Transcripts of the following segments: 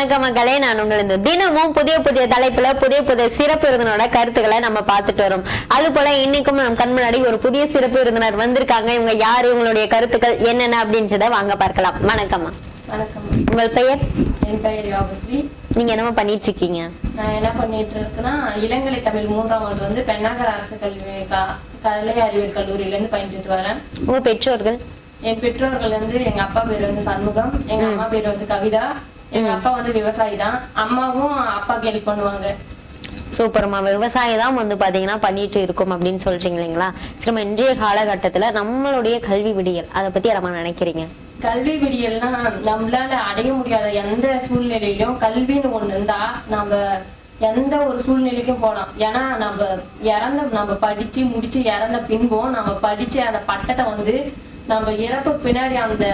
வணக்கம் மக்களே. நான் உங்கள் இந்த தினமும் புதிய புதிய தலைப்புல புதிய புதிய சிறப்பு விருந்தினரோட கருத்துக்களை நம்ம பார்த்துட்டு வரோம். அது போல இன்னைக்கும் நம் கண் முன்னாடி ஒரு புதிய சிறப்பு விருந்தினர் வந்திருக்காங்க. இவங்க யாரு இவங்களுடைய கருத்துக்கள் என்னென்ன அப்படின்றத வாங்க பார்க்கலாம். வணக்கம்மா வணக்கம். உங்கள் பெயர்? என் பெயர் யோகஸ்ரீ. நீங்க என்னமா பண்ணிட்டு இருக்கீங்க நான் என்ன பண்ணிட்டு இருக்கேன்னா இளங்கலை தமிழ் மூன்றாம் ஆண்டு வந்து பெண்ணாகர் அரசு கல்வி கலை அறிவியல் கல்லூரியில இருந்து பயின்றுட்டு வரேன். உங்க பெற்றோர்கள்? என் பெற்றோர்கள் வந்து எங்க அப்பா பேர் வந்து சண்முகம். எங்க அம்மா பேர் வந்து கவிதா. எங்க அப்பா வந்து விவசாயி தான் அம்மாவும் அப்பாக்கு ஹெல்ப் பண்ணுவாங்க. சூப்பர்மா. விவசாயம் தான் வந்து பாத்தீங்கன்னா பண்ணிட்டு இருக்கோம் அப்படின்னு சொல்றீங்க இல்லைங்களா? திரும்ப இன்றைய காலகட்டத்துல நம்மளுடைய கல்வி விடியல். அதை பத்தி நம்ம நினைக்கிறீங்க? கல்வி விடியல்னா நம்மளால அடைய முடியாத எந்த சூழ்நிலையிலும் கல்வின்னு ஒண்ணு இருந்தா நம்ம எந்த ஒரு சூழ்நிலைக்கும் போகலாம் ஏன்னா நம்ம இறந்த நம்ம படிச்சு முடிச்சு இறந்த பின்பும் நம்ம படிச்ச அந்த பட்டத்தை வந்து நம்ம இறப்புக்கு பின்னாடி அந்த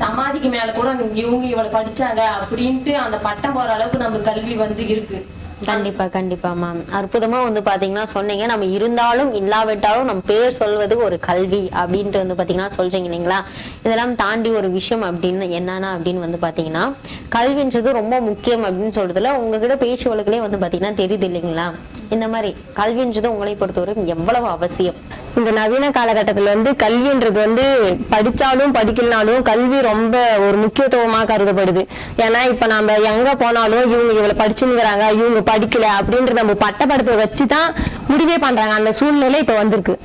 சமாதிக்கு மேல கூட இவங்க இவளை படிச்சாங்க அப்படின்ட்டு அந்த பட்டம் போற அளவுக்கு நம்ம கல்வி வந்து இருக்கு. கண்டிப்பா கண்டிப்பா மேம் அற்புதமா வந்து பாத்தீங்கன்னா சொன்னீங்க. நம்ம இருந்தாலும் இல்லாவிட்டாலும் நம்ம பேர் சொல்வது ஒரு கல்வி அப்படின்ட்டு வந்து பாத்தீங்கன்னா சொல்றீங்க இல்லைங்களா? இதெல்லாம் தாண்டி ஒரு விஷயம் அப்படின்னு என்னன்னா அப்படின்னு வந்து பாத்தீங்கன்னா கல்வின்றது ரொம்ப முக்கியம் அப்படின்னு சொல்றதுல உங்ககிட்ட பேச்சு வழக்கிலே வந்து பாத்தீங்கன்னா தெரியுது இல்லைங்களா? இந்த மாதிரி கல்வின்றது உங்களை பொறுத்தவரை எவ்வளவு அவசியம்? இந்த நவீன காலகட்டத்தில் வந்து கல்வின்றது வந்து படிச்சாலும் படிக்கலனாலும் கல்வி ரொம்ப ஒரு முக்கியத்துவமாக கருதப்படுது. ஏன்னா இப்ப நம்ம எங்க போனாலும் இவங்க இவ்வளவு படிச்சுங்கிறாங்க இவங்க படிக்கல அப்படின்ற நம்ம பட்டப்படிப்பை வச்சுதான் முடிவே பண்றாங்க. அந்த சூழ்நிலை இப்ப வந்திருக்கு.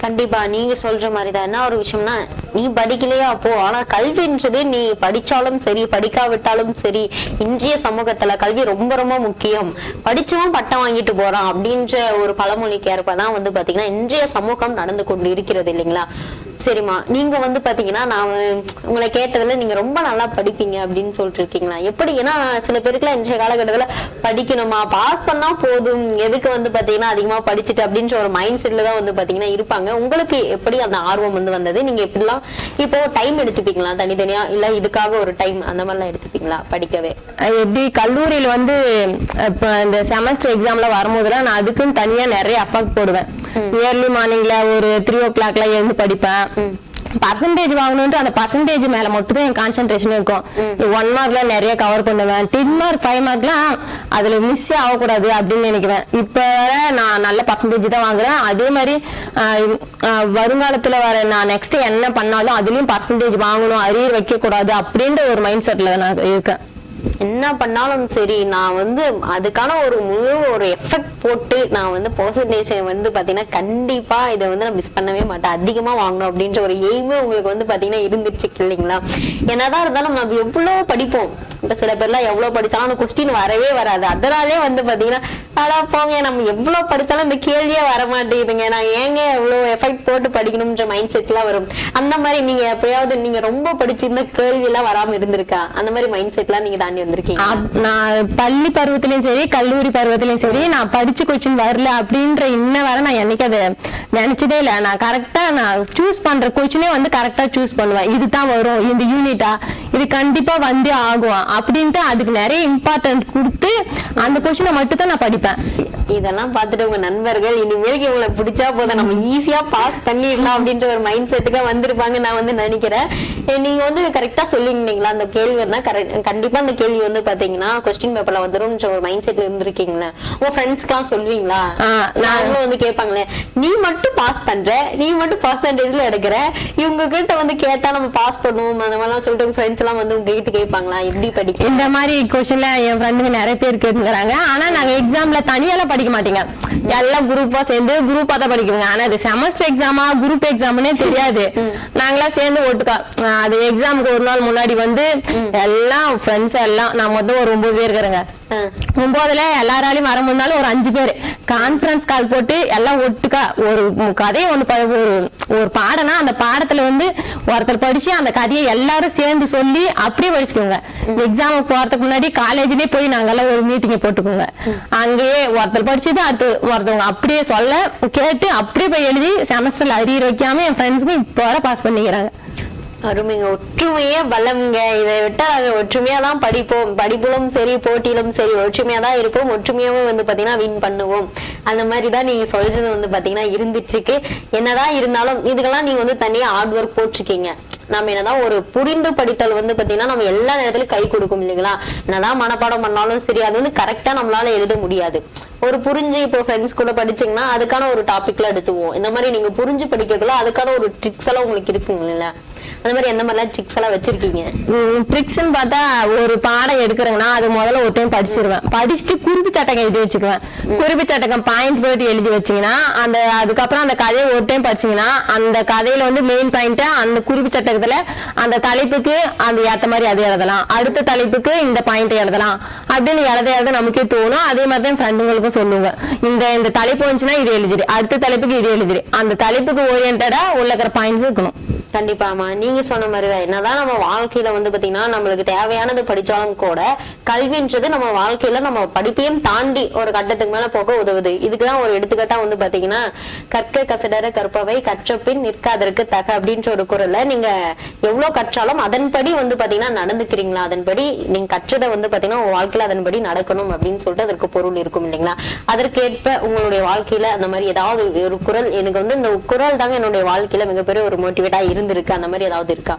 கண்டிப்பா நீங்க சொல்ற மாதிரி தான் என்ன ஒரு விஷயம்னா நீ படிக்கலையா? அப்போ ஆனா கல்வின்றது நீ படிச்சாலும் சரி படிக்காவிட்டாலும் சரி இன்றைய சமூகத்துல கல்வி ரொம்ப ரொம்ப முக்கியம். படிச்சவன் பட்டம் வாங்கிட்டு போறான் அப்படின்ற ஒரு பழமொழிக்கு ஏற்பதான் வந்து பாத்தீங்கன்னா இன்றைய சமூகம் நடந்து கொண்டு இருக்கிறது இல்லைங்களா? சரிம்மா. நீங்க வந்து பாத்தீங்கன்னா நான் உங்களை கேட்டதுல நீங்க ரொம்ப நல்லா படிப்பீங்க அப்படின்னு சொல்லிட்டு இருக்கீங்களா? எப்படி ஏன்னா சில பேருக்குலாம் இன்றைய காலகட்டத்துல படிக்கணுமா? பாஸ் பண்ணா போதும். எதுக்கு வந்து பாத்தீங்கன்னா அதிகமா படிச்சுட்டு அப்படின்ற ஒரு மைண்ட் செட்ல தான் வந்து பாத்தீங்கன்னா இருப்பாங்க. உங்களுக்கு எப்படி அந்த ஆர்வம் வந்து வந்தது? நீங்க எப்படிலாம் இப்போ டைம் எடுத்துப்பீங்களா? தனித்தனியா? இல்ல இதுக்காக ஒரு டைம் அந்த மாதிரிலாம் எடுத்துப்பீங்களா படிக்கவே? எப்படி கல்லூரியில வந்து இப்ப இந்த செமஸ்டர் எக்ஸாம்ல வரும்போதெல்லாம் நான் அதுக்குன்னு தனியா நிறைய அப்பாக்கு போடுவேன். இயர்லி மார்னிங்ல ஒரு த்ரீ ஓ கிளாக்ல எழுந்து படிப்பேன். பர்சன்டேஜ் வாங்கணும்ட்டு அந்த பர்சன்டேஜ் மேல மட்டும் தான் என் கான்சென்ட்ரேஷன் இருக்கும். ஒன் மார்க்ல நிறைய கவர் பண்ணுவேன். டென் மார்க் ஃபைவ் மார்க்லாம் அதுல மிஸ் ஆகக்கூடாது அப்படின்னு நினைக்கிறேன். இப்ப நான் நல்ல பர்சன்டேஜ் தான் வாங்குறேன். அதே மாதிரி வருங்காலத்துல வர நான் நெக்ஸ்ட் என்ன பண்ணாலும் அதுலயும் பர்சன்டேஜ் வாங்கணும் அரியர் வைக்க கூடாது அப்படின்ற ஒரு மைண்ட் செட்ல நான் இருக்கேன். என்ன பண்ணாலும் சரி நான் வந்து அதுக்கான ஒரு முழு ஒரு எஃபெக்ட் போட்டு நான் வந்து பர்சன்டேஜ் வந்து பார்த்தீங்கன்னா கண்டிப்பா இதை வந்து நான் மிஸ் பண்ணவே மாட்டேன். அதிகமாக வாங்கணும் அப்படின்ற ஒரு எய்மே உங்களுக்கு வந்து பார்த்தீங்கன்னா இருந்துச்சு இல்லைங்களா? என்னதான் இருந்தாலும் நம்ம எவ்வளோ படிப்போம். இப்போ சில பேர்லாம் எவ்வளோ படித்தாலும் அந்த கொஸ்டின் வரவே வராது. அதனாலே வந்து பார்த்தீங்கன்னா அடா போங்க நம்ம எவ்வளோ படித்தாலும் இந்த கேள்வியே வர மாட்டேங்குதுங்க. நான் ஏங்க எவ்வளோ எஃபெக்ட் போட்டு படிக்கணும்ன்ற மைண்ட் செட்லாம் வரும். அந்த மாதிரி நீங்கள் எப்பயாவது நீங்கள் ரொம்ப படிச்சிருந்த கேள்வியெல்லாம் வராமல் இருந்திருக்கா? அந்த மாதிரி மைண்ட் செட்லாம் நீங்கள் தாண்டி நான் பள்ளி பருவத்திலயும் சரி கல்லூரி பருவத்திலயும் சரி நான் படிச்ச கொஸ்டின் வரல அப்படின்ற இன்ன வரை நான் என்னைக்கு அதை நினைச்சதே இல்ல. நான் கரெக்டா நான் சூஸ் பண்ற கொஸ்டினே வந்து கரெக்டா சூஸ் பண்ணுவேன். இதுதான் வரும் இந்த யூனிட்டா இது கண்டிப்பா வந்தே ஆகும் அப்படின்ட்டு அதுக்கு நிறைய இம்பார்ட்டன்ட் கொடுத்து அந்த கொஸ்டினை மட்டும் தான் நான் படிப்பேன். இதெல்லாம் பார்த்துட்டு உங்க நண்பர்கள் இனிமேலுக்கு இவங்களை பிடிச்சா போதும் நம்ம ஈஸியா பாஸ் பண்ணிடலாம் அப்படின்ற ஒரு மைண்ட் செட்டுக்கு வந்திருப்பாங்க நான் வந்து நினைக்கிறேன். நீங்க வந்து கரெக்டா சொல்லிருந்தீங்களா அந்த கேள்வி கரெக்ட் கண்டிப்பா அந்த கேள்வி வந்து பாத்தீங்கன்னா கொஸ்டின் பேப்பர்ல வந்துரும்ன்ற ஒரு மைண்ட் செட்ல இருந்திருக்கீங்களா? உங்க ஃப்ரெண்ட்ஸ்க்குலாம் சொல்லுவீங்களா? நாங்களும் வந்து கேட்பாங்களே நீ மட்டும் பாஸ் பண்ற நீ மட்டும் பர்சன்டேஜ்ல எடுக்கிற இவங்க கிட்ட வந்து கேட்டா நம்ம பாஸ் பண்ணுவோம் அந்த மாதிரிலாம் சொல்லிட்டு ஃப்ரெண்ட்ஸ் எல்லாம் வந்து உங்ககிட்ட கேட்பாங்களா? எப்படி படிக்க இந்த மாதிரி கொஸ்டின்ல என் ஃப்ரெண்டுங்க நிறைய பேர் கேட்டுக்கிறாங்க ஆனா நாங்க எக்ஸாம்ல தனியாலாம் படிக்க மாட்டீங்க. எல்லாம் குரூப்பா சேர்ந்து குரூப்பா தான் படிக்குங்க ஆனா அது செமஸ்டர் எக்ஸாமா குரூப் எக்ஸாம்னே தெரியாது. நாங்களா சேர்ந்து ஒட்டுக்கா ஆஹ் அது எக்ஸாமுக்கு ஒரு நாள் முன்னாடி வந்து எல்லாம் ஃப்ரெண்ட்ஸ் எல்லாம் நான் மொத்தம் ஒரு ஒன்பது பேர் இருக்கிறேங்க. ஒன்பதுல எல்லாராலையும் வர முடிந்தாலும் ஒரு அஞ்சு பேர். கான்ஃபரன்ஸ் கால் போட்டு எல்லாம் ஒட்டுக்கா ஒரு கதையை ப- ஒரு ஒரு பாடம்னா அந்த பாடத்துல வந்து ஒருத்தர் படிச்சு அந்த கதையை எல்லாரும் சேர்ந்து சொல்லி அப்படியே படிச்சுக்கோங்க எக்ஸாமுக்கு போறதுக்கு முன்னாடி காலேஜ்லயே போய் நாங்கெல்லாம் ஒரு மீட்டிங்கை போட்டுக்கோங்க. அங்கேயே ஒருத்தர் படிச்சது அடுத்து ஒருத்தவங்க அப்படியே சொல்ல கேட்டு அப்படியே போய் எழுதி செமஸ்டர்ல அரியர் வைக்காம என் ஃப்ரெண்ட்ஸுக்கும் இப்போ வர பாஸ் பண்ணிக்கிறாங்க. அருமைங்க ஒற்றுமையே பலம்ங்க. இதை விட்டா நாங்க ஒற்றுமையா தான் படிப்போம். படிப்பிலும் சரி போட்டியிலும் சரி ஒற்றுமையா தான் இருப்போம். ஒற்றுமையாவும் வந்து பாத்தீங்கன்னா வின் பண்ணுவோம். அந்த மாதிரி தான் நீங்க சொல்றது வந்து பாத்தீங்கன்னா இருந்துட்டு என்னதான் இருந்தாலும் இதுக்கெல்லாம் நீங்க வந்து தனியா ஹார்ட் ஒர்க் போட்டிருக்கீங்க. நம்ம என்னதான் ஒரு புரிந்து படித்தல் வந்து பாத்தீங்கன்னா நம்ம எல்லா நேரத்திலும் கை கொடுக்கும் இல்லைங்களா? என்னதான் மனப்பாடம் பண்ணாலும் சரி அது வந்து கரெக்டா நம்மளால எழுத முடியாது. ஒரு புரிஞ்சு இப்போ ஃப்ரெண்ட்ஸ் கூட படிச்சீங்கன்னா அதுக்கான ஒரு டாபிக்ல எடுத்துவோம் இந்த மாதிரி நீங்க புரிஞ்சு படிக்கிறதுல அதுக்கான ஒரு ட்ரிக்ஸ் எல்லாம் உங்களுக்கு இருக்குங்களா. அந்த மாதிரி எந்த மாதிரிலாம் ட்ரிக்ஸ் எல்லாம் வச்சிருக்கீங்க? ட்ரிக்ஸ்னு பார்த்தா ஒரு பாடம் எடுக்கிறேங்கன்னா அது முதல்ல ஒரு டைம் படிச்சிருவேன். படிச்சுட்டு குறிப்பு சட்டகம் எழுதி வச்சுக்குவேன். குறிப்பு சட்டகம் பாயிண்ட் போயிட்டு எழுதி வச்சீங்கன்னா அந்த அதுக்கப்புறம் அந்த கதையை ஒரு டைம் படிச்சீங்கன்னா அந்த கதையில வந்து மெயின் பாயிண்ட் அந்த குறிப்பு சட்டகத்துல அந்த தலைப்புக்கு அந்த ஏத்த மாதிரி அது எழுதலாம். அடுத்த தலைப்புக்கு இந்த பாயிண்ட் எழுதலாம். அப்படின்னு எழுத எழுத நமக்கே தோணும். அதே மாதிரி தான் ஃப்ரெண்டுங்களுக்கும் சொல்லுங்க. இந்த இந்த தலைப்பு வந்துச்சுன்னா இது எழுதிடு. அடுத்த தலைப்புக்கு இது எழுதிடு. அந்த தலைப்புக்கு ஓரியன்டா உள்ள இருக்கிற பாயிண்ட்ஸ் இருக்கணும். கண்டிப்பாமா நீங்க சொன்ன மாதிரிதான். என்னதான் நம்ம வாழ்க்கையில வந்து பாத்தீங்கன்னா நம்மளுக்கு தேவையானது படிச்சாலும் கூட கல்வின்றது நம்ம வாழ்க்கையில நம்ம படிப்பையும் தாண்டி ஒரு கட்டத்துக்கு மேல போக உதவுது. இதுக்குதான் ஒரு எடுத்துக்காட்டா வந்து பாத்தீங்கன்னா கற்க கசடர கற்பவை கற்ற பின் நிற்காதற்கு தக அப்படின்ற ஒரு குரல்ல நீங்க எவ்வளவு கற்றாலும் அதன்படி வந்து பாத்தீங்கன்னா நடந்துக்கிறீங்களா? அதன்படி நீங்க கற்றதை வந்து பாத்தீங்கன்னா உங்க வாழ்க்கையில அதன்படி நடக்கணும் அப்படின்னு சொல்லிட்டு அதற்கு பொருள் இருக்கும் இல்லைங்களா? அதற்கேற்ப உங்களுடைய வாழ்க்கையில அந்த மாதிரி ஏதாவது ஒரு குரல் எனக்கு வந்து இந்த குரல் தாங்க என்னுடைய வாழ்க்கையில மிகப்பெரிய ஒரு மோட்டிவேட்டா இருந்திருக்கு? அந்த மாதிரி ஏதாவது இருக்கா?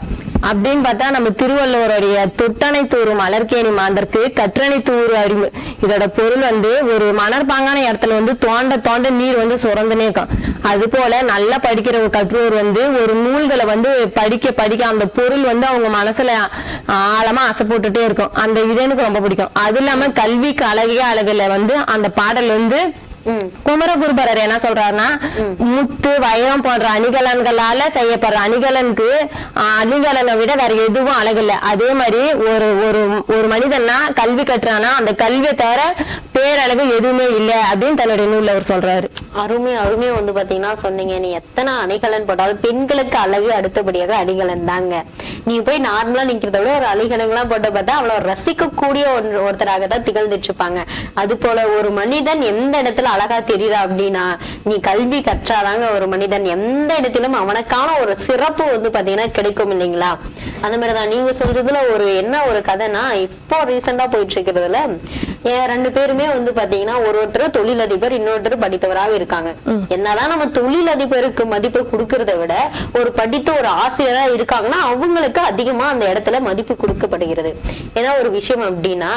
அப்படின்னு பார்த்தா நம்ம திருவள்ளுவருடைய தொட்டனை தூறு மலர்கேணி மாந்தற்கு கற்றனை தூறு அறிவு. இதோட பொருள் வந்து ஒரு மணற்பாங்கான இடத்துல வந்து தோண்ட தோண்ட நீர் வந்து சுரந்துனே இருக்கும். அது போல நல்லா படிக்கிற ஒரு கற்றோர் வந்து ஒரு நூல்களை வந்து படிக்க படிக்க அந்த பொருள் வந்து அவங்க மனசுல ஆழமா ஆசை போட்டுட்டே இருக்கும். அந்த இது எனக்கு ரொம்ப பிடிக்கும். அது இல்லாம கல்விக்கு அழகிய அழகுல வந்து அந்த பாடல் வந்து குமரகுருபரர் என்ன சொல்றாருன்னா முத்து வயம் போன்ற அணிகலன்களால செய்யப்படுற அணிகலனுக்கு அணிகலனை விட வேற எதுவும் அழகில்ல. அதே மாதிரி ஒரு ஒரு ஒரு மனிதன்னா கல்வி கட்டுறானா அந்த கல்வியை தவிர பேரழகு எதுவுமே இல்லை அப்படின்னு தன்னுடைய நூல்ல அவர் சொல்றாரு. அருமை அருமை வந்து பாத்தீங்கன்னா சொன்னீங்க. நீ எத்தனை அணிகலன் போட்டாலும் பெண்களுக்கு அழகு அடுத்தபடியாக அணிகலன் தாங்க. நீ போய் நார்மலா நிக்கிறத விட ஒரு அணிகலன்லாம் போட்டு பார்த்தா அவ்வளவு ரசிக்கக்கூடிய ஒன்று ஒருத்தராக தான் திகழ்ந்துட்டு இருப்பாங்க. அது போல ஒரு மனிதன் எந்த இடத்துல அழகா தெரியுறா அப்படின்னா நீ கல்வி கற்றாதாங்க ஒரு மனிதன். எந்த இடத்திலும் அவனுக்கான ஒரு சிறப்பு வந்து பாத்தீங்கன்னா கிடைக்கும் இல்லைங்களா? அந்த மாதிரிதான். நீங்க சொல்றதுல ஒரு என்ன ஒரு கதைனா இப்போ ரீசெண்டா போயிட்டு இருக்கிறதுல ரெண்டு பேருமே வந்து பாத்தீங்கன்னா ஒரு ஒருத்தர் தொழிலதிபர் இன்னொருத்தர் படித்தவராக இருக்காங்க. என்னதான் நம்ம தொழிலதிபருக்கு மதிப்பு கொடுக்கறத விட ஒரு படித்த ஒரு ஆசிரியரா இருக்காங்கன்னா அவங்களுக்கு அதிகமா அந்த இடத்துல மதிப்பு கொடுக்கப்படுகிறது. ஏன்னா ஒரு விஷயம் அப்படின்னா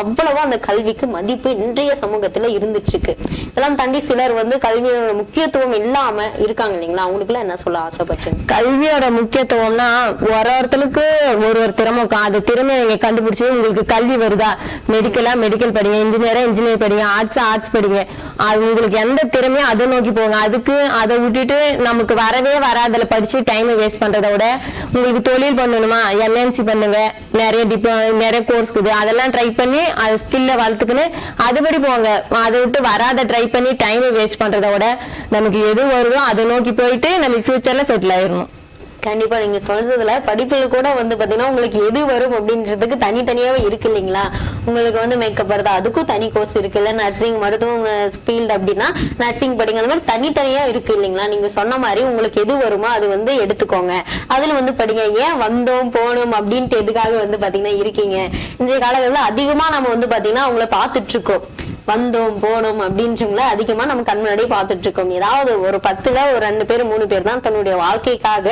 அவ்வளவா அந்த கல்விக்கு மதிப்பு இன்றைய சமூகத்துல இருந்துட்டு இருக்கு இதெல்லாம் தாண்டி சிலர் வந்து கல்வியோட முக்கியத்துவம் இல்லாம இருக்காங்க இல்லைங்களா? அவங்களுக்குலாம் என்ன சொல்ல ஆசைப்பட்டேன் கல்வியோட முக்கியத்துவம்னா ஒரு ஒருத்தருக்கு ஒரு ஒரு திறமை இருக்கும். அந்த திறமையை நீங்க கண்டுபிடிச்சு உங்களுக்கு கல்வி வருதா? மெடிக்கலா மெடிக்கல் படிங்க. இன்ஜினியரா இன்ஜினியர் படிங்க. ஆர்ட்ஸ் ஆர்ட்ஸ் படிங்க. அது உங்களுக்கு எந்த திறமையோ அதை நோக்கி போங்க. அதுக்கு அதை விட்டுட்டு நமக்கு வரவே வராதுல படிச்சு டைம் வேஸ்ட் பண்றதை விட உங்களுக்கு தொழில் பண்ணணுமா? எம்என்சி பண்ணுங்க. நிறைய டிப்ளோ நிறைய கோர்ஸ் இருக்குது. அதெல்லாம் ட்ரை பண்ணி அது ஸ்கில்ல வளர்த்துக்குன்னு அதுபடி போங்க. அதை விட்டு வராத ட்ரை பண்ணி டைம் வேஸ்ட் பண்றத விட நமக்கு எது வருதோ அதை நோக்கி போயிட்டு நம்ம ஃபியூச்சர்ல செட்டில் ஆயிடணும். கண்டிப்பா நீங்க சொல்றதுல படிப்புல கூட வந்து பாத்தீங்கன்னா உங்களுக்கு எது வரும் அப்படின்றதுக்கு தனித்தனியாவே இருக்கு இல்லைங்களா? உங்களுக்கு வந்து மேக்கப் வருது? அதுக்கும் தனி கோர்ஸ் இருக்கு இல்ல? நர்சிங் மருத்துவம் ஃபீல்டு அப்படின்னா நர்சிங் படிங்க. அந்த மாதிரி தனித்தனியா இருக்கு இல்லைங்களா? நீங்க சொன்ன மாதிரி உங்களுக்கு எது வருமோ அது வந்து எடுத்துக்கோங்க. அதுல வந்து படிங்க. ஏன் வந்தோம் போனோம் அப்படின்ட்டு எதுக்காக வந்து பாத்தீங்கன்னா இருக்கீங்க? இன்றைய காலகட்டத்தில் அதிகமா நம்ம வந்து பாத்தீங்கன்னா அவங்கள பார்த்துட்டு இருக்கோம். வந்தோம் போனோம் அப்படின்றவங்கள அதிகமா நம்ம கண் முன்னாடியே பார்த்துட்டு இருக்கோம். ஏதாவது ஒரு பத்துல ஒரு ரெண்டு பேர் மூணு பேர் தான் தன்னுடைய வாழ்க்கைக்காக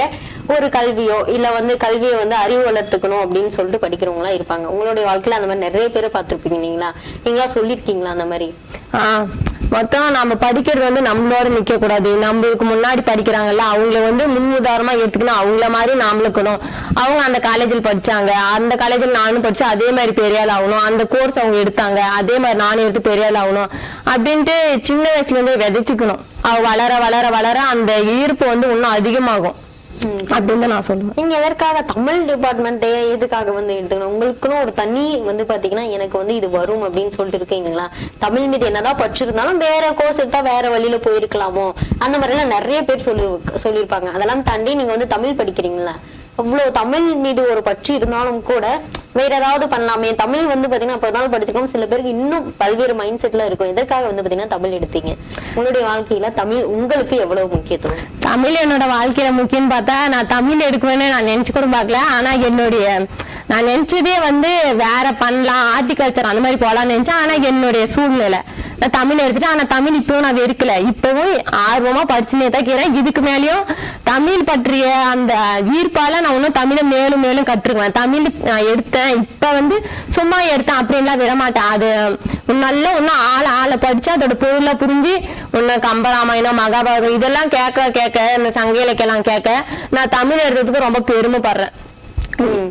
ஒரு கல்வியோ இல்ல வந்து கல்வியை வந்து அறிவு வளர்த்துக்கணும் அப்படின்னு சொல்லிட்டு படிக்கிறவங்களா இருப்பாங்க. உங்களுடைய வாழ்க்கையில அந்த மாதிரி நிறைய பேரை பார்த்துருப்பீங்க நீங்களா நீங்களா சொல்லியிருக்கீங்களா அந்த மாதிரி? ஆஹ் மொத்தம் நம்ம படிக்கிறது வந்து நம்மளோட நிக்க கூடாது நம்மளுக்கு முன்னாடி படிக்கிறாங்கல்ல அவங்கள வந்து முன் உதாரணமா எடுத்துக்கணும். அவங்கள மாதிரி நாமளுக்கணும் அவங்க அந்த காலேஜில் படிச்சாங்க. அந்த காலேஜில் நானும் படிச்சு அதே மாதிரி பெரிய ஆள் ஆகணும். அந்த கோர்ஸ் அவங்க எடுத்தாங்க. அதே மாதிரி நானும் எடுத்து பெரிய ஆள் ஆகணும். அப்படின்ட்டு சின்ன வயசுல இருந்தே விதைச்சுக்கணும். அவ வளர வளர வளர அந்த ஈர்ப்பு வந்து இன்னும் அதிகமாகும். அப்படின்னு நான் சொல்லுவேன். நீங்க எதற்காக தமிழ் டிபார்ட்மெண்ட்டே எதுக்காக வந்து எடுத்துக்கணும்? உங்களுக்குன்னு ஒரு தனி வந்து பாத்தீங்கன்னா எனக்கு வந்து இது வரும் அப்படின்னு சொல்லிட்டு இருக்கீங்களா? தமிழ் மீது என்னதான் படிச்சிருந்தாலும் வேற கோர்ஸ் எடுத்தா வேற வழியில போயிருக்கலாமோ? அந்த மாதிரி எல்லாம் நிறைய பேர் சொல்லி சொல்லியிருப்பாங்க. அதெல்லாம் தாண்டி நீங்க வந்து தமிழ் படிக்கிறீங்களா? அவ்வளவு தமிழ் மீது ஒரு பற்றி இருந்தாலும் கூட வேற ஏதாவது பண்ணலாமே. தமிழ் வந்து பாத்தீங்கன்னா அப்ப நாள் படிச்சிருக்கோம். சில பேருக்கு இன்னும் பல்வேறு மைண்ட் செட்ல இருக்கும். எதற்காக வந்து பாத்தீங்கன்னா தமிழ் எடுத்தீங்க? உங்களுடைய வாழ்க்கையில தமிழ் உங்களுக்கு எவ்வளவு முக்கியத்துவம்? தமிழ் என்னோட வாழ்க்கையில முக்கியம்னு பார்த்தா நான் தமிழ் எடுக்குவேன்னு நான் நினைச்சு கூட பார்க்கல. ஆனா என்னுடைய நான் நினைச்சதே வந்து வேற பண்ணலாம் ஹார்டிகல்ச்சர் அந்த மாதிரி போலாம்னு நினைச்சேன். ஆனா என்னுடைய சூழ்நிலை. நான் தமிழ் எடுத்துட்டு ஆனா தமிழ் இப்பவும் நான் வெறுக்கல. இப்பவும் ஆர்வமா படிச்சுனே தான் கேறேன் இதுக்கு மேலயும் தமிழ் பற்றிய அந்த ஈர்ப்பால நான் இன்னும் தமிழை மேலும் மேலும் கற்றுக்குவேன். தமிழ் நான் எடுத்தேன். இப்ப வந்து சும்மா எடுத்தேன். அப்படின்லாம் விட மாட்டேன் அது நல்லா இன்னும் ஆள ஆளை படிச்சு அதோட பொருளை புரிஞ்சு இன்னும் கம்பராமாயணம் மகாபாரதம் இதெல்லாம் கேட்க கேட்க இந்த சங்க இலக்கியெல்லாம் கேட்க நான் தமிழ் எடுத்ததுக்கு ரொம்ப பெருமைப்படுறேன். ம்.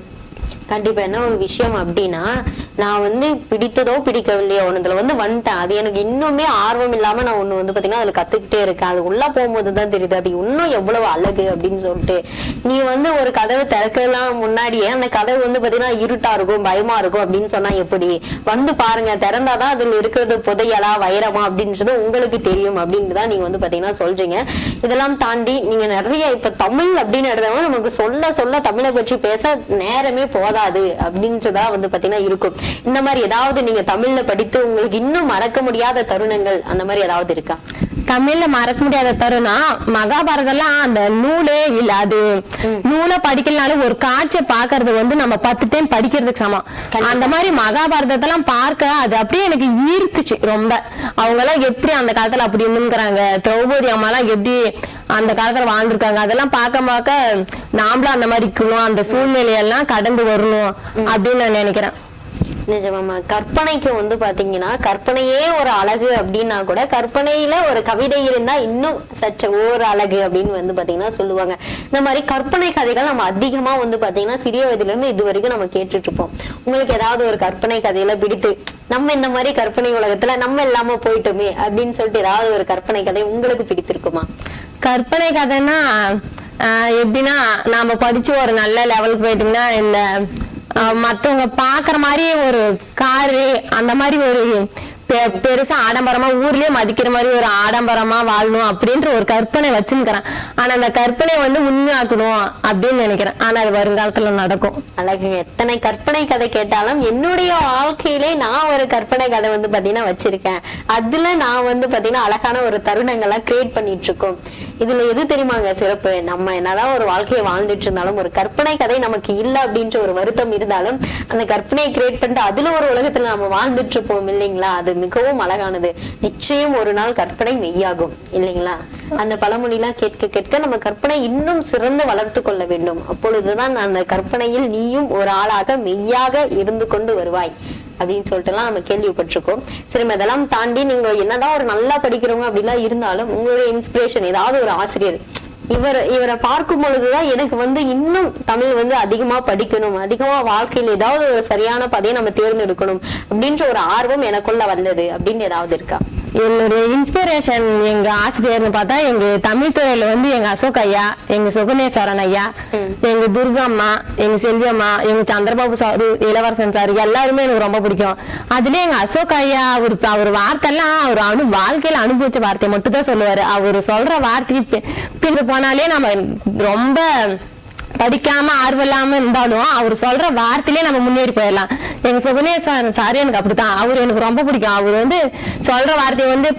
கண்டிப்பா. என்ன ஒரு விஷயம் அப்படின்னா நான் வந்து பிடித்ததோ பிடிக்கவில்லையோ ஒண்ணுல வந்து வந்துட்டேன். அது எனக்கு இன்னுமே ஆர்வம் இல்லாம நான் ஒண்ணு வந்து பாத்தீங்கன்னா அதுல கத்துக்கிட்டே இருக்கேன். அது உள்ள போகும்போது தான் தெரியுது. அது இன்னும் எவ்வளவு அழகு அப்படின்னு சொல்லிட்டு. நீ வந்து ஒரு கதவை திறக்கலாம் முன்னாடியே அந்த கதவு வந்து பாத்தீங்கன்னா இருட்டா இருக்கும் பயமா இருக்கும் அப்படின்னு சொன்னா எப்படி? வந்து பாருங்க. திறந்தாதான் அதுல இருக்கிறது புதையலா வைரமா அப்படின்றது உங்களுக்கு தெரியும் அப்படின்னு தான் நீங்க வந்து பாத்தீங்கன்னா சொல்றீங்க. இதெல்லாம் தாண்டி நீங்க நிறைய இப்ப தமிழ் அப்படின்னு எடுத்தவங்க நமக்கு சொல்ல சொல்ல தமிழை பற்றி பேச நேரமே போதாது அப்படின்றதா வந்து பாத்தீங்கன்னா இருக்கும். இந்த மாதிரி ஏதாவது நீங்க தமிழ்ல படித்து உங்களுக்கு இன்னும் மறக்க முடியாத தருணங்கள் அந்த மாதிரி ஏதாவது இருக்கா? தமிழ்ல மறக்க முடியாத தருணம் மகாபாரதம்லாம் அந்த நூலே இல்ல அது நூலை படிக்கலனாலும் ஒரு காட்சியை பாக்குறது வந்து நம்ம பத்து டைம் படிக்கிறதுக்கு சமம். அந்த மாதிரி மகாபாரதத்தெல்லாம் பார்க்க அது அப்படியே எனக்கு ஈர்த்துச்சு ரொம்ப. அவங்க எல்லாம் எப்படி அந்த காலத்துல அப்படி இருந்துங்கிறாங்க. திரௌபதி அம்மா எல்லாம் எப்படி அந்த காலத்துல வாழ்ந்திருக்காங்க. அதெல்லாம் பார்க்க பார்க்க நாமளும் அந்த மாதிரி இருக்கணும். அந்த சூழ்நிலையெல்லாம் கடந்து வரணும் அப்படின்னு நான் நினைக்கிறேன். நிஜமாமா கற்பனைக்கு வந்து பாத்தீங்கன்னா கற்பனையே ஒரு அழகு அப்படின்னா கூட கற்பனையில ஒரு கவிதை இருந்தா இன்னும் சற்று ஓர் அழகு அப்படின்னு வந்து பாத்தீங்கன்னா சொல்லுவாங்க. இந்த மாதிரி கற்பனை கதைகள் நம்ம அதிகமா வந்து பாத்தீங்கன்னா சிறிய வயதுல இருந்து இது வரைக்கும் நம்ம கேட்டுட்டு இருப்போம் உங்களுக்கு ஏதாவது ஒரு கற்பனை கதையில பிடித்து நம்ம இந்த மாதிரி கற்பனை உலகத்துல நம்ம இல்லாம போயிட்டோமே அப்படின்னு சொல்லிட்டு ஏதாவது ஒரு கற்பனை கதை உங்களுக்கு பிடித்திருக்குமா? கற்பனை கதைன்னா ஆஹ் எப்படின்னா நாம படிச்சு ஒரு நல்ல லெவலுக்கு போயிட்டோம்னா இந்த மற்றவங்க பாக்குற மாதிரி ஒரு காரு அந்த மாதிரி ஒரு பெ- பெருசா ஆடம்பரமா ஊர்லயே மதிக்கிற மாதிரி ஒரு ஆடம்பரமா வாழணும் அப்படின்ற ஒரு கற்பனை வச்சுருக்கிறேன் ஆனா அந்த கற்பனை வந்து உண்மையாக்கணும் அப்படின்னு நினைக்கிறேன். ஆனா அது வருங்காலத்துல நடக்கும். அழகுங்க எத்தனை கற்பனை கதை கேட்டாலும் என்னுடைய வாழ்க்கையிலே நான் ஒரு கற்பனை கதை வந்து பாத்தீங்கன்னா வச்சிருக்கேன். அதுல நான் வந்து பாத்தீங்கன்னா அழகான ஒரு தருணங்களை கிரியேட் பண்ணிட்டு இருக்கோம். இதுல எது தெரியுமாங்க சிறப்பு? நம்ம என்னதான் ஒரு வாழ்க்கையை வாழ்ந்துட்டு இருந்தாலும் ஒரு கற்பனை கதை நமக்கு இல்ல அப்படின்ற ஒரு வருத்தம் இருந்தாலும் அந்த கற்பனையை கிரியேட் பண்ணிட்டு அதுல ஒரு உலகத்துல நம்ம வாழ்ந்துட்டு இருப்போம் இல்லைங்களா? அது மிகவும் அழகானது. நிச்சயம் ஒரு நாள் கற்பனை மெய்யாகும் இல்லைங்களா? அந்த பழமொழிலாம் கேட்க கேட்க நம்ம கற்பனை இன்னும் சிறந்து வளர்த்து கொள்ள வேண்டும். அப்பொழுதுதான் அந்த கற்பனையில் நீயும் ஒரு ஆளாக மெய்யாக இருந்து கொண்டு வருவாய். அப்படின்னு சொல்லிட்டுலாம் நம்ம கேள்விப்பட்டிருக்கோம். சரி இதெல்லாம் தாண்டி நீங்க என்னதான் ஒரு நல்லா படிக்கிறவங்க அப்படிலாம் இருந்தாலும் உங்களுடைய இன்ஸ்பிரேஷன் ஏதாவது ஒரு ஆசிரியர் இவர் இவரை பார்க்கும் பொழுதுதான் எனக்கு வந்து இன்னும் தமிழ் வந்து அதிகமா படிக்கணும் அதிகமா வாழ்க்கையில ஏதாவது ஒரு சரியான பதையை நம்ம தேர்ந்தெடுக்கணும் அப்படின்ற ஒரு ஆர்வம் எனக்குள்ள வந்தது அப்படின்னு ஏதாவது இருக்கா? என்னுடைய இன்ஸ்பிரேஷன் எங்க ஆசிரியர்னு பார்த்தா எங்க தமிழ் துறையில வந்து எங்க அசோக் ஐயா எங்க சுகநேஸ்வரன் ஐயா எங்க துர்கா அம்மா எங்க செல்வி அம்மா எங்க சந்திரபாபு சார் இளவரசன் சார் எல்லாருமே எனக்கு ரொம்ப பிடிக்கும். அதுல எங்க அசோக் ஐயா அவர் அவர் வார்த்தை எல்லாம் அவர் அனு வாழ்க்கையில அனுபவிச்ச வார்த்தையை மட்டும் தான் சொல்லுவாரு. அவர் சொல்ற வார்த்தைக்கு பி- பின்னுக்கு போனாலே நம்ம ரொம்ப படிக்காம ஆர்வம் இருந்தாலும் அவர் சொல்ற வார்த்தையிலே நம்ம முன்னேறி போயிடலாம். எங்க சுகநேசன் சார் எனக்கு அப்படித்தான். அவர் எனக்கு ரொம்ப பிடிக்கும். அவர் வந்து சொல்ற வார்த்தையை வந்து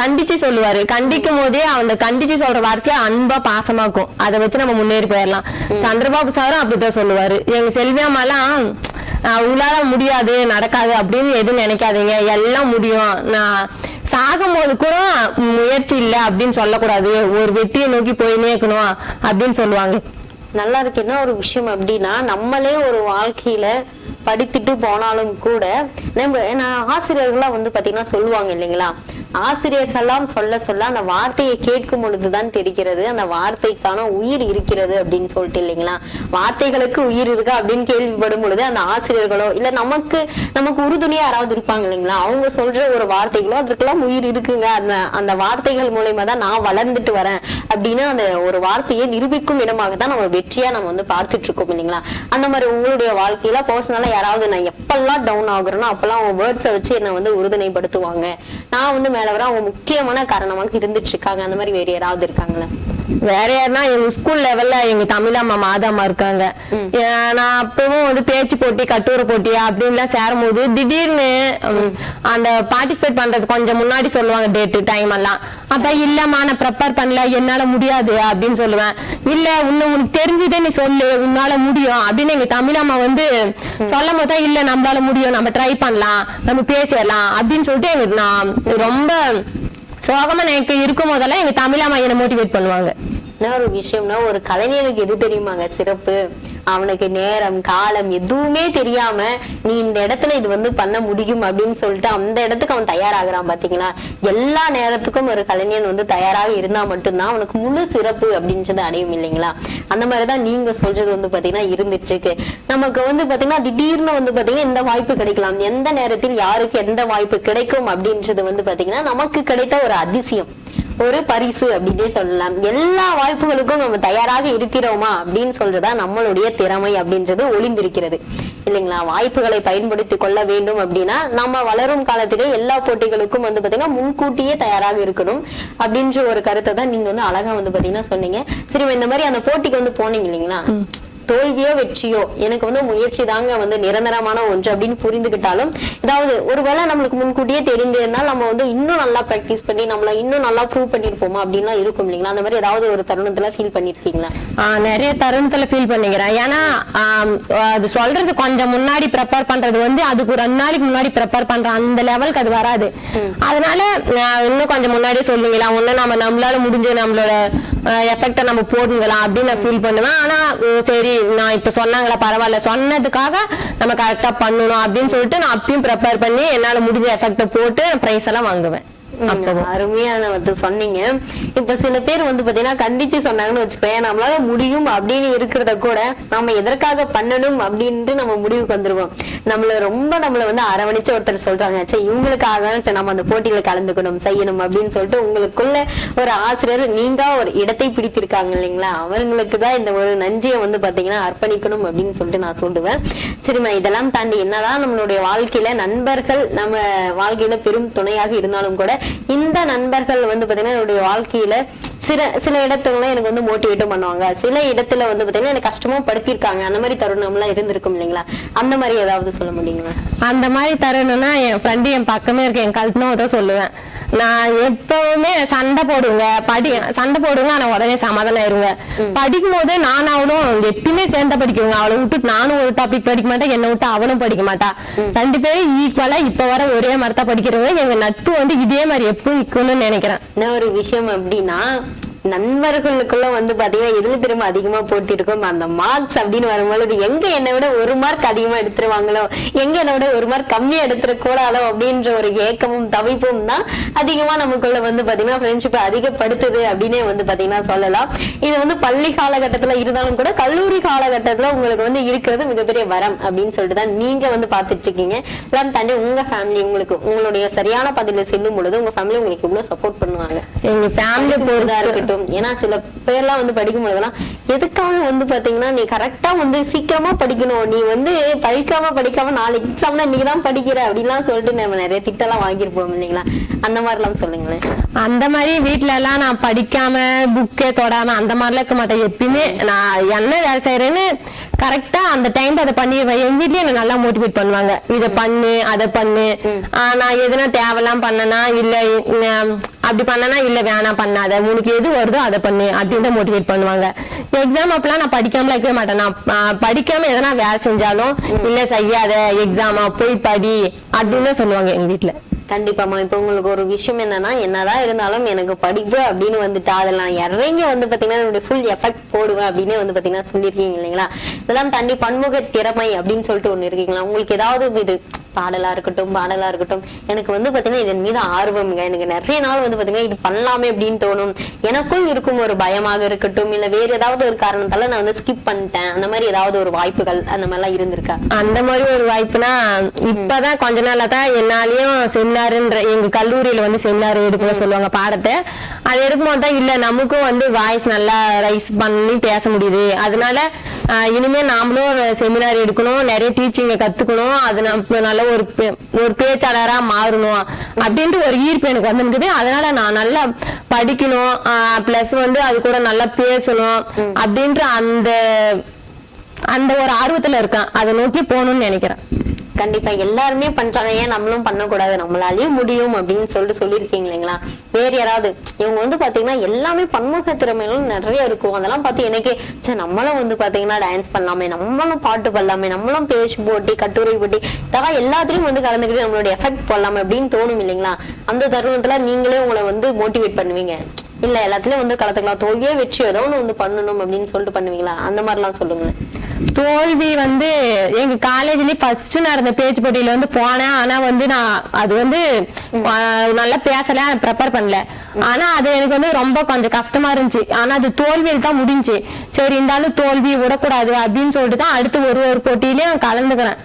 கண்டிச்சு சொல்லுவாரு. கண்டிக்கும் போதே அந்த கண்டிச்சு சொல்ற வார்த்தையை அன்பா பாசமாக்கும் அதை வச்சு நம்ம முன்னேறி போயிடலாம். சந்திரபாபு சாரும் அப்படித்தான் சொல்லுவாரு. எங்க செல்வி உங்களால முடியாது நடக்காது அப்படின்னு எதுவும் நினைக்காதீங்க. எல்லாம் முடியும். நான் சாகும்போது கூட முயற்சி இல்லை அப்படின்னு சொல்லக்கூடாது. ஒரு வெற்றியை நோக்கி போயினே இருக்கணும் அப்படின்னு சொல்லுவாங்க. நல்லா இருக்கு. என்ன ஒரு விஷயம் அப்படின்னா நம்மளே ஒரு வாழ்க்கையில படித்துட்டு போனாலும் கூட நம்ம நான் ஆசிரியர்கள்லாம் வந்து பாத்தீங்கன்னா சொல்லுவாங்க இல்லைங்களா? ஆசிரியர்கள்லாம் சொல்ல சொல்ல அந்த வார்த்தையை கேட்கும் பொழுதுதான் தெரிகிறது. அந்த வார்த்தைக்கான உயிர் இருக்கிறது அப்படின்னு சொல்லிட்டு இல்லைங்களா? வார்த்தைகளுக்கு உயிர் இருக்கா அப்படின்னு கேள்விப்படும் பொழுது அந்த ஆசிரியர்களோ இல்ல நமக்கு நமக்கு உறுதுணையா யாராவது இருப்பாங்க இல்லைங்களா? அவங்க சொல்ற ஒரு வார்த்தைகளோ அதற்கெல்லாம் உயிர் இருக்குங்க. அந்த அந்த வார்த்தைகள் மூலயமா தான் நான் வளர்ந்துட்டு வரேன் அப்படின்னு அந்த ஒரு வார்த்தையை நிரூபிக்கும் இடமாக தான் நம்ம வெற்றியா நம்ம வந்து பார்த்துட்டு இருக்கோம் இல்லைங்களா? அந்த மாதிரி உங்களுடைய வாழ்க்கையில பர்சனலா யாராவது நான் எப்பெல்லாம் டவுன் ஆகுறேனோ அப்பெல்லாம் அவங்க வேர்ட்ஸை வச்சு என்னை வந்து உறுதுணைப்படுத்துவாங்க. நான் வந்து மேல அவங்க முக்கியமான காரணமாக இருந்துட்டு இருக்காங்க. அந்த மாதிரி வேற யாராவது இருக்காங்களா? வேற யாருன்னா எங்க ஸ்கூல் லெவல்ல எங்க தமிழம்மா மாதாம்மா இருக்காங்க. நான் அப்பவும் வந்து பேச்சு போட்டி கட்டுரை போட்டி அப்படின்லாம் சேரும் போது திடீர்னு அந்த பார்ட்டிசிபேட் பண்றது கொஞ்சம் முன்னாடி சொல்லுவாங்க டேட்டு டைம் எல்லாம். அப்ப இல்லம்மா நான் ப்ரிப்பேர் பண்ணல என்னால முடியாது அப்படின்னு சொல்லுவேன். இல்ல உன்னை உனக்கு தெரிஞ்சதே நீ சொல்லு உன்னால முடியும் அப்படின்னு எங்க தமிழம்மா வந்து சொல்லும் போது இல்ல நம்மளால முடியும் நம்ம ட்ரை பண்ணலாம் நம்ம பேசிடலாம் அப்படின்னு சொல்லிட்டு எங்க நான் ரொம்ப சோகமா எனக்கு இருக்கும் போதெல்லாம் எங்க தமிழம்மா என்னை மோட்டிவேட் பண்ணுவாங்க. என்ன ஒரு விஷயம்னா ஒரு கலைஞனுக்கு எது தெரியுமாங்க? சிறப்பு. அவனுக்கு நேரம் காலம் எதுவுமே தெரியாம நீ இந்த இடத்துல இது வந்து பண்ண முடியும் அப்படின்னு சொல்லிட்டு அந்த இடத்துக்கு அவன் தயாராகிறான் பாத்தீங்களா? எல்லா நேரத்துக்கும் ஒரு கலைஞன் வந்து தயாராக இருந்தா மட்டும்தான் அவனுக்கு முழு சிறப்பு அப்படின்றது அடையும் இல்லைங்களா? அந்த மாதிரிதான் நீங்க சொல்றது வந்து பாத்தீங்கன்னா இருந்துட்டு நமக்கு வந்து பாத்தீங்கன்னா திடீர்னு வந்து பாத்தீங்கன்னா இந்த வாய்ப்பு கிடைக்கலாம். எந்த நேரத்தில் யாருக்கு எந்த வாய்ப்பு கிடைக்கும் அப்படின்றது வந்து பாத்தீங்கன்னா நமக்கு கிடைத்த ஒரு அதிசயம். ஒரு பரிசு அப்படின்னே சொல்லலாம். எல்லா வாய்ப்புகளுக்கும் நம்ம தயாராக இருக்கிறோமா அப்படின்னு சொல்றதா நம்மளுடைய திறமை அப்படின்றது ஒளிந்திருக்கிறது. இல்லைங்களா? வாய்ப்புகளை பயன்படுத்தி கொள்ள வேண்டும் அப்படின்னா நம்ம வளரும் காலத்திலே எல்லா போட்டிகளுக்கும் வந்து பாத்தீங்கன்னா முன்கூட்டியே தயாராக இருக்கணும் அப்படின்ற ஒரு கருத்தை தான் நீங்க வந்து அழகா வந்து பாத்தீங்கன்னா சொன்னீங்க. சரி இந்த மாதிரி அந்த போட்டிக்கு வந்து போனீங்க இல்லைங்களா? தோல்வியோ வெற்றியோ எனக்கு வந்து முயற்சி தாங்க வந்து நிரந்தரமான ஒன்று அப்படின்னு புரிந்துகிட்டாலும் ஏதாவது ஒருவேளை நம்மளுக்கு முன்கூட்டியே தெரிந்திருந்தால் நம்ம வந்து இன்னும் நல்லா பிராக்டிஸ் பண்ணி நம்மள இன்னும் நல்லா ப்ரூவ் பண்ணிருப்போமா அப்படின்லாம் இருக்கும் இல்லைங்களா? அந்த மாதிரி ஏதாவது ஒரு தருணத்துல ஃபீல் பண்ணிருக்கீங்களா? நிறைய தருணத்துல ஃபீல் பண்ணிக்கிறேன். ஏன்னா அது சொல்றது கொஞ்சம் முன்னாடி ப்ரிப்பேர் பண்றது வந்து அதுக்கு ஒரு ரெண்டு நாளைக்கு முன்னாடி ப்ரிப்பேர் பண்ற அந்த லெவலுக்கு அது வராது. அதனால இன்னும் கொஞ்சம் முன்னாடியே சொல்லுங்களா ஒண்ணு நம்ம நம்மளால முடிஞ்ச நம்மளோட எஃபெக்ட நம்ம போடுங்கலாம் அப்படின்னு நான் ஃபீல் பண்ணுவேன். ஆனா சரி நான் இப்ப சொன்னாங்களா பரவாயில்ல. சொன்னதுக்காக நம்ம கரெக்டா பண்ணணும் அப்படின்னு சொல்லிட்டு நான் அப்பயும் ப்ரிப்பேர் பண்ணி என்னால முடிஞ்ச எஃபெக்ட போட்டு பிரைஸ் எல்லாம் வாங்குவேன். அருமையான வந்து சொன்னீங்க. இப்ப சில பேர் வந்து பாத்தீங்கன்னா கண்டிச்சு சொன்னாங்கன்னு வச்சுக்கோயேன் நம்மளால முடியும் அப்படின்னு இருக்கிறத கூட நம்ம எதற்காக பண்ணணும் அப்படின்ட்டு நம்ம முடிவுக்கு வந்துருவோம். நம்மள ரொம்ப நம்மள வந்து அரவணைச்சு ஒருத்தர் சொல்றாங்க சே இவங்களுக்காக சரி, நம்ம அந்த போட்டியில கலந்துக்கணும் செய்யணும் அப்படின்னு சொல்லிட்டு உங்களுக்குள்ள ஒரு ஆசிரியர் நீங்க ஒரு இடத்தை பிடித்திருக்காங்க இல்லைங்களா? அவங்களுக்கு தான் இந்த ஒரு நன்றியை வந்து பாத்தீங்கன்னா அர்ப்பணிக்கணும் அப்படின்னு சொல்லிட்டு நான் சொல்லுவேன். சரிம்மா இதெல்லாம் தாண்டி என்னதான் நம்மளுடைய வாழ்க்கையில நண்பர்கள் நம்ம வாழ்க்கையில பெரும் துணையாக இருந்தாலும் கூட இந்த நண்பர்கள் வந்து பாத்தீங்கன்னா என்னுடைய வாழ்க்கையில சில சில இடத்துல எனக்கு வந்து மோட்டிவேட்டும் பண்ணுவாங்க. சில இடத்துல வந்து பாத்தீங்கன்னா எனக்கு கஷ்டமும் படுத்திருக்காங்க. அந்த மாதிரி தருணம் எல்லாம் இருந்திருக்கும் இல்லைங்களா? அந்த மாதிரி ஏதாவது சொல்ல முடியுங்களா? அந்த மாதிரி தருணம்னா என் ஃப்ரெண்டு என் பக்கமே இருக்க. என் கல்பனா தான் சொல்லுவேன். நான் எப்பவுமே சண்டை போடுங்க படி சண்டை போடுங்க ஆனா உடனே சமாதானம் ஆயிருங்க. படிக்கும் போது நான் அவளும் எப்பயுமே சேர்ந்த படிக்குங்க அவளை விட்டு நானும் ஒரு டாபிக் படிக்க மாட்டேன். என்னை விட்டு அவளும் படிக்க மாட்டா. ரெண்டு பேரும் ஈக்குவலா இப்ப வர ஒரே மாதிரி தான் படிக்கிறவங்க. எங்க நட்பு வந்து இதே மாதிரி எப்பவும் இருக்கணும்னு நினைக்கிறேன். என்ன ஒரு விஷயம் அப்படின்னா நண்பர்களுக்குள்ள வந்து பாத்தீங்கன்னா எதுல திரும்ப அதிகமா போட்டிருக்கோம். அந்த மார்க்ஸ் அப்படின்னு வரும்பொழுது எங்க என்னை விட ஒரு மார்க் அதிகமா எடுத்துருவாங்களோ எங்க என்னை விட ஒரு மார்க் கம்மியா எடுத்துட கூடாதோ அப்படின்ற ஒரு ஏக்கமும் தவிப்பும் தான் அதிகமா நமக்குள்ள வந்து பாத்தீங்கன்னா ஃப்ரெண்ட்ஷிப்பை அதிகப்படுத்துது அப்படின்னே வந்து பாத்தீங்கன்னா சொல்லலாம். இது வந்து பள்ளி காலகட்டத்துல இருந்தாலும் கூட கல்லூரி காலகட்டத்துல உங்களுக்கு வந்து இருக்கிறது மிகப்பெரிய வரம் அப்படின்னு சொல்லிட்டு தான் நீங்க வந்து பாத்துட்டு இருக்கீங்க இதெல்லாம் தாண்டி உங்க ஃபேமிலி உங்களுக்கு உங்களுடைய சரியான பதில செல்லும் பொழுது உங்க ஃபேமிலி உங்களுக்கு இவ்வளவு சப்போர்ட் பண்ணுவாங்க. எங்க ஃபேமிலி படிக்கும்போதா இருக்கட்டும் ஏன்னா சில பேர்லாம் வந்து படிக்கும் பொழுதெல்லாம் எதுக்காக வந்து பாத்தீங்கன்னா நீ கரெக்டா வந்து சீக்கிரமா படிக்கணும். நீ வந்து படிக்காம படிக்காம நாலு எக்ஸாம்னா இன்னைக்கு தான் படிக்கிற. அப்படின்லாம் சொல்லிட்டு நம்ம நிறைய திட்டெல்லாம் வாங்கியிருப்போம் இல்லைங்களா? அந்த மாதிரிலாம் சொல்லுங்களேன். அந்த மாதிரி வீட்டுல எல்லாம் நான் படிக்காம புக்கே தொடாம அந்த மாதிரிலாம் இருக்க மாட்டேன். எப்பயுமே நான் என்ன வேலை செய்யறேன்னு கரெக்டா அந்த டைம் அதை பண்ணிடுவேன் எங்க வீட்லயும் என்ன நல்லா மோட்டிவேட் பண்ணுவாங்க. இத பண்ணு அதை பண்ணு. நான் எதுனா தேவையெல்லாம் பண்ணனா இல்ல அப்படி பண்ணனா இல்ல வேணாம் பண்ணாத. உனக்கு எது வருதோ அதை பண்ணு அப்படின்னு தான் மோட்டிவேட் பண்ணுவாங்க. எக்ஸாம் அப்பெல்லாம் நான் படிக்காமலாம் இருக்கவே மாட்டேன். நான் படிக்காம எதனா வேலை செஞ்சாலும் இல்ல செய்யாத எக்ஸாமா போய் படி அப்படின்னு தான் சொல்லுவாங்க எங்க வீட்ல. கண்டிப்பாமா இப்ப உங்களுக்கு ஒரு விஷயம் என்னன்னா என்னதான் இருந்தாலும் எனக்கு படிப்பு அப்படின்னு வந்துட்டு அதில் நான் இறங்கி வந்து பாத்தீங்கன்னா என்னுடைய ஃபுல் எஃபெக்ட் போடுவேன் அப்படின்னு வந்து பாத்தீங்கன்னா சொல்லியிருக்கீங்க இல்லைங்களா? இதெல்லாம் தாண்டி பன்முக திறமை அப்படின்னு சொல்லிட்டு ஒண்ணு இருக்கீங்களா? உங்களுக்கு ஏதாவது இது பாடலா இருக்கட்டும் பாடலா இருக்கட்டும் எனக்கு வந்து பாத்தீங்கன்னா இதன் மீது ஆர்வம்ங்க. எனக்கு நிறைய நாள் வந்து பாத்தீங்கன்னா இது பண்ணலாமே அப்படின்னு தோணும். எனக்குள் இருக்கும் ஒரு பயமாக இருக்கட்டும் இல்ல வேற ஏதாவது ஒரு காரணத்தால நான் வந்து ஸ்கிப் பண்ணிட்டேன். அந்த மாதிரி ஏதாவது ஒரு வாய்ப்புகள் அந்த மாதிரி எல்லாம் இருந்திருக்கா? அந்த மாதிரி ஒரு வாய்ப்புனா இப்பதான் கொஞ்ச நாளா தான் என்னாலயும் செமினார்ன்ற எங்க கல்லூரியில வந்து செமினார் எடுக்க சொல்லுவாங்க பாடத்தை. அது எடுக்கும்போது தான் இல்ல நமக்கும் வந்து வாய்ஸ் நல்லா ரைஸ் பண்ணி பேச முடியுது. அதனால ஆஹ் இனிமே நாமளும் ஒரு செமினார் எடுக்கணும். நிறைய டீச்சிங்க கத்துக்கணும். அது நம்ம நல்ல ஒரு ஒரு பேச்சாளரா மாறணும் அப்படின்ட்டு ஒரு ஈர்ப்பு எனக்கு வந்துருக்குது அதனால நான் நல்லா படிக்கணும். பிளஸ் வந்து அது கூட நல்லா பேசணும் அப்படின்ற அந்த அந்த ஒரு ஆர்வத்துல இருக்கேன். அதை நோக்கி போகணும்னு நினைக்கிறேன். கண்டிப்பா எல்லாருமே பண்றாங்க. ஏன் நம்மளும் பண்ணக்கூடாது? நம்மளாலேயும் முடியும் அப்படின்னு சொல்லிட்டு சொல்லியிருக்கீங்க இல்லைங்களா? வேற யாராவது? இவங்க வந்து பாத்தீங்கன்னா எல்லாமே பன்முக திறமைகளும் நிறைய இருக்கும். அதெல்லாம் பார்த்து எனக்கு சே நம்மளும் வந்து பாத்தீங்கன்னா டான்ஸ் பண்ணலாமே நம்மளும் பாட்டு பண்ணலாமே நம்மளும் பேச்சு போட்டி கட்டுரை போட்டி இதெல்லாம் எல்லாத்துலயும் வந்து கலந்துக்கிட்டு நம்மளுடைய எஃபெக்ட் போடலாமே அப்படின்னு தோணும் இல்லைங்களா? அந்த தருணத்துல நீங்களே உங்களை வந்து மோட்டிவேட் பண்ணுவீங்க. இல்ல எல்லாத்துலயும் வந்து கலந்துக்கலாம். தோல்வியே வெற்றி. ஏதோ ஒண்ணு வந்து பண்ணணும் அப்படின்னு சொல்லிட்டு பண்ணுவீங்களா? அந்த மாதிரிலாம் சொல்லுங்களேன். தோல்வி வந்து எங்க காலேஜ்லயே ஃபர்ஸ்ட் நடந்த பேச்சு போட்டியில வந்து போனேன். ஆனா வந்து நான் அது வந்து நல்லா பேசல ப்ரிப்பேர் பண்ணல. ஆனா அது எனக்கு வந்து ரொம்ப கொஞ்சம் கஷ்டமா இருந்துச்சு. ஆனா அது தோல்வியில் தான் முடிஞ்சுச்சு சரி இருந்தாலும் தோல்வி விடக்கூடாது அப்படின்னு சொல்லிட்டு தான் அடுத்து ஒரு ஒரு போட்டியிலயும் கலந்துக்கிறேன்.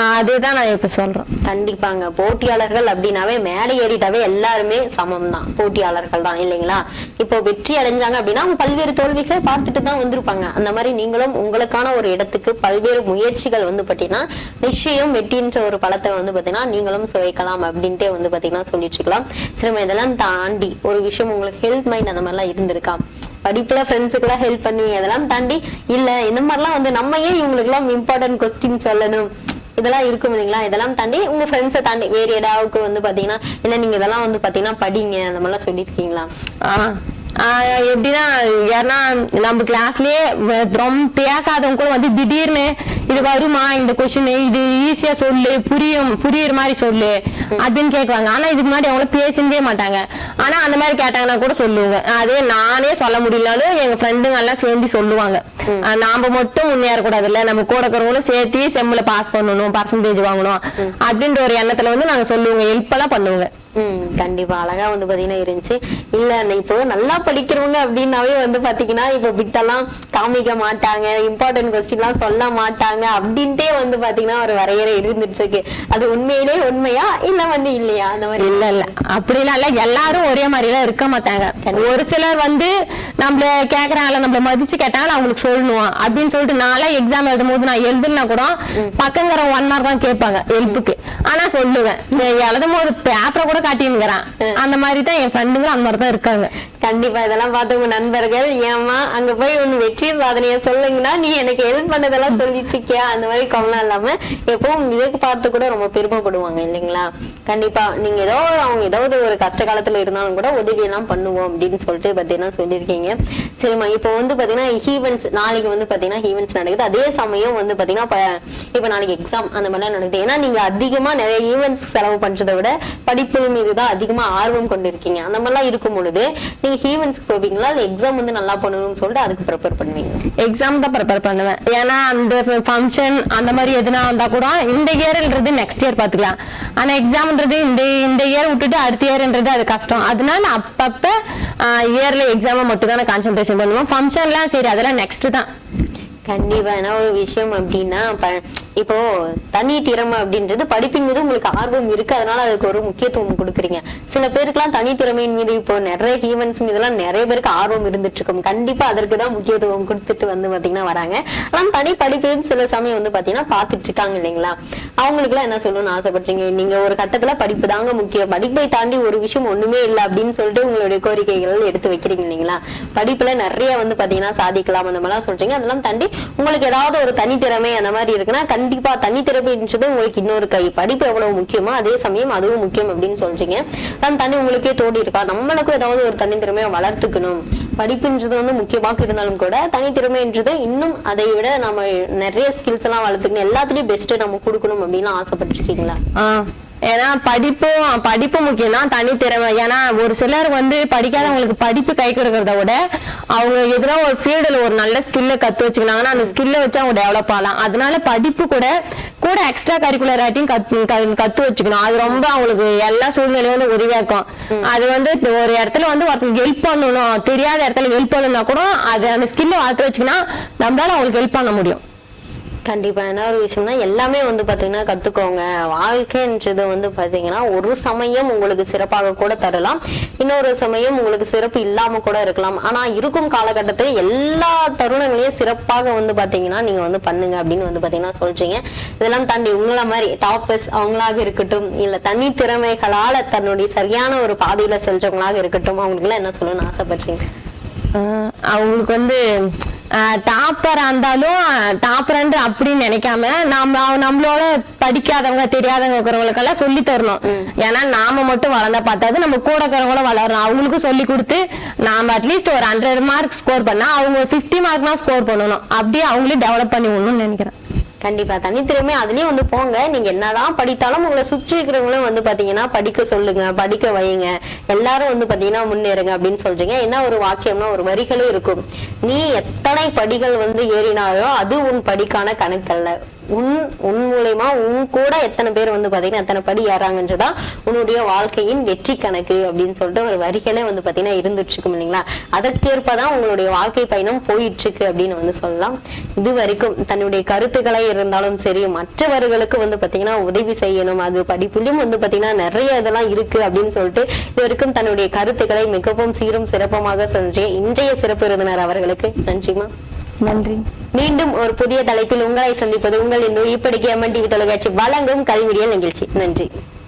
அதுதான் நான் இப்ப சொல்றேன். கண்டிப்பாங்க. போட்டியாளர்கள் அப்படின்னாவே மேடை ஏறிட்டாவே எல்லாருமே சமம் தான் போட்டியாளர்கள் தான் இல்லைங்களா? இப்போ வெற்றி அடைஞ்சாங்க அப்படின்னா அவங்க பல்வேறு தோல்விகளை பார்த்துட்டு தான் வந்திருப்பாங்க. அந்த மாதிரி நீங்களும் உங்களுக்கான ஒரு இடத்துக்கு பல்வேறு முயற்சிகள் வந்து பாத்தீங்கன்னா நிச்சயம் வெற்றின்ற ஒரு பழத்தை வந்து பாத்தீங்கன்னா நீங்களும் சுவைக்கலாம் அப்படின்ட்டே வந்து பாத்தீங்கன்னா சொல்லிட்டு இருக்கலாம். சிறுமை இதெல்லாம் தாண்டி ஒரு விஷயம் உங்களுக்கு ஹெல்த் மைண்ட் அந்த மாதிரிலாம் இருந்திருக்கா? படிப்புல ஃப்ரெண்ட்ஸுக்கெல்லாம் ஹெல்ப் பண்ணுவீங்க அதெல்லாம் தாண்டி இல்ல இந்த மாதிரிலாம் வந்து நம்ம ஏன் இவங்களுக்கு எல்லாம் இம்பார்ட்டன்ட் கொஸ்டின் சொல்லணும். இதெல்லாம் இருக்கும் இல்லைங்களா? இதெல்லாம் தாண்டி உங்க ஃப்ரெண்ட்ஸை தாண்டி வேற ஏதாவது வந்து பாத்தீங்கன்னா இல்ல நீங்க இதெல்லாம் வந்து பாத்தீங்கன்னா படிங்க அந்த மாதிரிலாம் சொல்லியிருக்கீங்களா? ஆஹ் எப்படின்னா யாருன்னா நம்ம கிளாஸ்லயே ரொம்ப பேசாதவங்க கூட வந்து திடீர்னு இது வருமா இந்த கொஸ்டின் இது ஈஸியா சொல்லு புரியும் புரியுற மாதிரி சொல்லு அப்படின்னு கேக்குவாங்க ஆனா இதுக்கு முன்னாடி அவங்கள பேசினதே மாட்டாங்க. ஆனா அந்த மாதிரி கேட்டாங்கன்னா கூட சொல்லுவாங்க. அதே நானே சொல்ல முடியலனாலும் எங்க ஃப்ரெண்டுங்க எல்லாம் சேர்ந்து சொல்லுவாங்க. நாம மட்டும் முன்னேறக்கூடாது இல்ல நம்ம கூட இருக்கிறவங்களும் சேர்த்து செம்ல பாஸ் பண்ணணும் பர்சன்டேஜ் வாங்கணும் அப்படின்ற ஒரு எண்ணத்துல வந்து நாங்க சொல்லுவோங்க. ஹெல்ப் எல்லாம் பண்ணுவோங்க. கண்டிப்பா. அழகா வந்து பாத்தீங்கன்னா இருந்துச்சு. இல்ல இப்போ நல்லா படிக்கிறவங்க அப்படின்னாவே வந்து பாத்தீங்கன்னா இப்போ பிட்டெல்லாம் காமிக்க மாட்டாங்க. இம்பார்ட்டன்ட் கொஸ்டின் எல்லாம் சொல்ல மாட்டாங்க. அப்படின்ட்டே வந்து பாத்தீங்கன்னா ஒரு வரையறை இருந்துட்டு இருக்கு அது உண்மையிலே உண்மையா? இல்ல வந்து இல்லையா? அந்த மாதிரி. இல்ல இல்ல. அப்படிலாம் இல்ல. எல்லாரும் ஒரே மாதிரி எல்லாம் இருக்க மாட்டாங்க. ஒரு சிலர் வந்து நம்மள கேக்குறாங்கல்ல நம்மள மதிச்சு கேட்டாங்க அவங்களுக்கு சொல்லணும் அப்படின்னு சொல்லிட்டு நாளா எக்ஸாம் எழுதும் போது நான் எழுதுனா கூட பக்கங்கிற ஒன் மார்க் தான் கேட்பாங்க ஹெல்ப்புக்கு ஆனா சொல்லுவேன். எழுதும் போது பேப்பரை கூட காட்டினுங்கிறான் அந்த மாதிரி தான் என் ஃப்ரெண்டுங்க அந்த மாதிரி தான் இருக்காங்க. கண்டிப்பா இதெல்லாம் பார்த்து உங்க நண்பர்கள் ஏமா அங்க போய் ஒன்னு வெற்றி சாதனைய சொல்லுங்கன்னா நீ எனக்கு ஹெல்ப் பண்ணதெல்லாம் சொல்லிட்டு இருக்கியா? அந்த மாதிரி கவனம் இல்லாம எப்பவும் இதுக்கு பார்த்து கூட ரொம்ப பெருமைப்படுவாங்க இல்லைங்களா? கண்டிப்பா நீங்க ஏதோ அவங்க ஏதாவது ஒரு கஷ்ட காலத்துல இருந்தாலும் கூட உதவி எல்லாம் பண்ணுவோம் அப்படின்னு சொல்லிட்டு பாத்தீங்கன்னா சொல்லியிருக்கீங்க. சரிம்மா இப்போ வந்து பாத்தீங்கன்னா ஹீவன்ஸ் நாளைக்கு வந்து பாத்தீங்கன்னா ஹீவன்ஸ் நடக்குது. அதே சமயம் வந்து பாத்தீங்கன்னா இப்ப- இப்ப நாளைக்கு எக்ஸாம் அந்த மாதிரிலாம் நடக்குது. ஏன்னா நீங்க அதிகமா நிறைய ஈவெண்ட்ஸ் செலவு பண்றதை விட படிப்பு மீது தான் அதிகமா ஆர்வம் கொண்டு இருக்கீங்க அந்த மாதிரிலாம் இருக்கும் பொழுது நீங்க ஈவெண்ட்ஸ்க்கு போவீங்களா இல்ல எக்ஸாம் வந்து நல்லா பண்ணணும்னு சொல்லிட்டு அதுக்கு ப்ரிப்பேர் பண்ணுவீங்க எக்ஸாம் தான் ப்ரிப்பேர் பண்ணுவேன். ஏன்னா அந்த ஃபங்க்ஷன் அந்த மாதிரி எதுனா வந்தா கூட இந்த இயர்ன்றது நெக்ஸ்ட் இயர் பாத்துக்கலாம் ஆனா எக்ஸாம்ன்றது இந்த இந்த இயர் விட்டுட்டு அடுத்த இயர்ன்றது அது கஷ்டம். அதனால அப்பப்ப இயர்ல எக்ஸாமை மட்டும் தான் கான்சென்ட்ரேஷன் பண்ணுவோம் ஃபங்க்ஷன்லாம் சரி அதெல்லாம் நெக்ஸ்ட் தான். கண்டிப்பா. என்ன ஒரு விஷயம் அப்படின்னா இப்போ தனி திறமை அப்படின்றது படிப்பின் மீது உங்களுக்கு ஆர்வம் இருக்கு. அதனால அதுக்கு ஒரு முக்கியத்துவம் கொடுக்குறீங்க. சில பேருக்குலாம் தனி திறமையின் மீது இப்போ நிறைய ஈவெண்ட்ஸ் மீதெல்லாம் நிறைய பேருக்கு ஆர்வம் இருந்துட்டு இருக்கும். கண்டிப்பா அதற்கு தான் முக்கியத்துவம் கொடுத்துட்டு வந்து பாத்தீங்கன்னா வராங்க. ஆனா தனி படிப்பையும் சில சமயம் வந்து பாத்தீங்கன்னா பாத்துட்டு இருக்காங்க இல்லைங்களா? அவங்களுக்கு எல்லாம் என்ன சொல்லணும்னு ஆசைப்படுறீங்க? நீங்க ஒரு கட்டத்துல படிப்பு தாங்க முக்கியம். படிப்பை தாண்டி ஒரு விஷயம் ஒண்ணுமே இல்லை அப்படின்னு சொல்லிட்டு உங்களுடைய கோரிக்கைகள் எடுத்து வைக்கிறீங்க இல்லைங்களா? படிப்புல நிறைய வந்து பாத்தீங்கன்னா சாதிக்கலாம். அந்த மாதிரிலாம் சொல்றீங்க. அதெல்லாம் தாண்டி உங்களுக்கு ஏதாவது ஒரு தனித்திறமை அந்த மாதிரி இருக்குன்னா கண்டிப்பா தனித்திறமைன்றது உங்களுக்கு இன்னொரு கை. படிப்பு எவ்வளவு முக்கியமோ அதே சமயம் அதுவும் முக்கியம் அப்படின்னு சொல்றீங்க. தான் தனி உங்களுக்கே தோடி இருக்கா? நம்மளுக்கும் ஏதாவது ஒரு தனி திறமையை வளர்த்துக்கணும். படிப்புன்றது வந்து முக்கியமாக இருந்தாலும் கூட தனித்திறமைன்றது இன்னும் அதை விட நம்ம நிறைய ஸ்கில்ஸ் எல்லாம் வளர்த்துக்கணும். எல்லாத்துலயும் பெஸ்ட் நம்ம கொடுக்கணும் அப்படின்னு ஆசைப்பட்டிருக்கீங்களா? ஆஹ் ஏன்னா படிப்பும் படிப்பு முக்கியம் தான் தனித்திறமை ஏன்னா ஒரு சிலர் வந்து படிக்காதவங்களுக்கு படிப்பு கை கொடுக்கறத விட அவங்க எதுனா ஒரு ஃபீல்டுல ஒரு நல்ல ஸ்கில்ல கத்து வச்சுக்கினாங்கன்னா அந்த ஸ்கில்ல வச்சு அவங்க டெவலப் ஆகலாம். அதனால படிப்பு கூட கூட எக்ஸ்ட்ரா கரிக்குலர் ஆக்டிங் கத்து க- கத்து வச்சுக்கணும். அது ரொம்ப அவங்களுக்கு எல்லா சூழ்நிலையும் வந்து உதவியாக்கும். அது வந்து ஒரு இடத்துல வந்து ஒருத்தருக்கு ஹெல்ப் பண்ணணும். தெரியாத இடத்துல ஹெல்ப் பண்ணணும்னா கூட அது அந்த ஸ்கில்ல வளர்த்து வச்சுக்கினா நம்மளால அவங்களுக்கு ஹெல்ப் பண்ண முடியும். கண்டிப்பா. என்ன ஒரு விஷயம்னா எல்லாமே வந்து பாத்தீங்கன்னா கத்துக்கோங்க. வாழ்க்கைன்றது வந்து பாத்தீங்கன்னா ஒரு சமயம் உங்களுக்கு சிறப்பாக கூட தரலாம். இன்னொரு சமயம் உங்களுக்கு சிறப்பு இல்லாம கூட இருக்கலாம். ஆனா இருக்கும் காலகட்டத்தில் எல்லா தருணங்களையும் சிறப்பாக வந்து பாத்தீங்கன்னா நீங்க வந்து பண்ணுங்க அப்படின்னு வந்து பாத்தீங்கன்னா சொல்றீங்க. இதெல்லாம் தாண்டி உங்கள மாதிரி டாப்பர்ஸ் அவங்களாக இருக்கட்டும் இல்ல தனி திறமைகளால தன்னுடைய சரியான ஒரு பாதையில செஞ்சவங்களாக இருக்கட்டும் அவங்களுக்குலாம் என்ன சொல்லணும்னு ஆசைப்படுறீங்க? அவங்களுக்கு வந்து டாப்பரா இருந்தாலும் டாப்பரண்டு அப்படின்னு நினைக்காம நாம நம்மளோட படிக்காதவங்க தெரியாதவங்க இருக்கிறவங்களுக்கெல்லாம் சொல்லி தரணும். ஏன்னா நாம மட்டும் வளர்ந்தா பார்த்தாது நம்ம கூட இருக்கிறவங்களும் வளரணும். அவங்களுக்கும் சொல்லி கொடுத்து நாம அட்லீஸ்ட் ஒரு ஹண்ட்ரட் மார்க் ஸ்கோர் பண்ணா அவங்க ஃபிஃப்டி மார்க்னா ஸ்கோர் பண்ணணும். அப்படியே அவங்களே டெவலப் பண்ணி விடணும்னு நினைக்கிறேன். கண்டிப்பா தனித்திறமை அதுலயும் வந்து போங்க. நீங்க என்னதான் படித்தாலும் உங்களை சுற்றி இருக்கிறவங்களும் வந்து பாத்தீங்கன்னா படிக்க சொல்லுங்க படிக்க வைங்க எல்லாரும் வந்து பாத்தீங்கன்னா முன்னேறுங்க அப்படின்னு சொல்றீங்க. என்ன ஒரு வாக்கியம்னா ஒரு வரிகளும் இருக்கும். நீ எத்தனை படிகள் வந்து ஏறினாலோ அது உன் படிக்கான கணக்கல்ல. உன் உன் மூலயமா உன் கூட எத்தனை பேர் வந்து பாத்தீங்கன்னா எத்தனை படி ஏறாங்கன்றதான் உன்னுடைய வாழ்க்கையின் வெற்றி கணக்கு அப்படின்னு சொல்லிட்டு ஒரு வரிகளே வந்து பாத்தீங்கன்னா இருந்துட்டு இருக்கும் இல்லைங்களா? அதற்கேற்பதான் உங்களுடைய வாழ்க்கை பயணம் போயிட்டு இருக்கு அப்படின்னு வந்து சொல்லலாம். இது வரைக்கும் தன்னுடைய கருத்துக்களை இருந்தாலும் சரி மற்றவர்களுக்கு வந்து பாத்தீங்கன்னா உதவி செய்யணும் அது படிப்புலயும் வந்து பாத்தீங்கன்னா நிறைய இதெல்லாம் இருக்கு அப்படின்னு சொல்லிட்டு இது வரைக்கும் தன்னுடைய கருத்துக்களை மிகவும் சீரும் சிறப்பமாக சொல்றேன். இன்றைய சிறப்பு விருந்தினர் அவர்களுக்கு நன்றிமா நன்றி. மீண்டும் ஒரு புதிய தலைப்பில் உங்களை சந்திப்பது உங்கள் இந்த இப்படிக்கு எம்என் டிவி தொலைக்காட்சி. வழங்கும் கல்விடியல் நிகழ்ச்சி. நன்றி.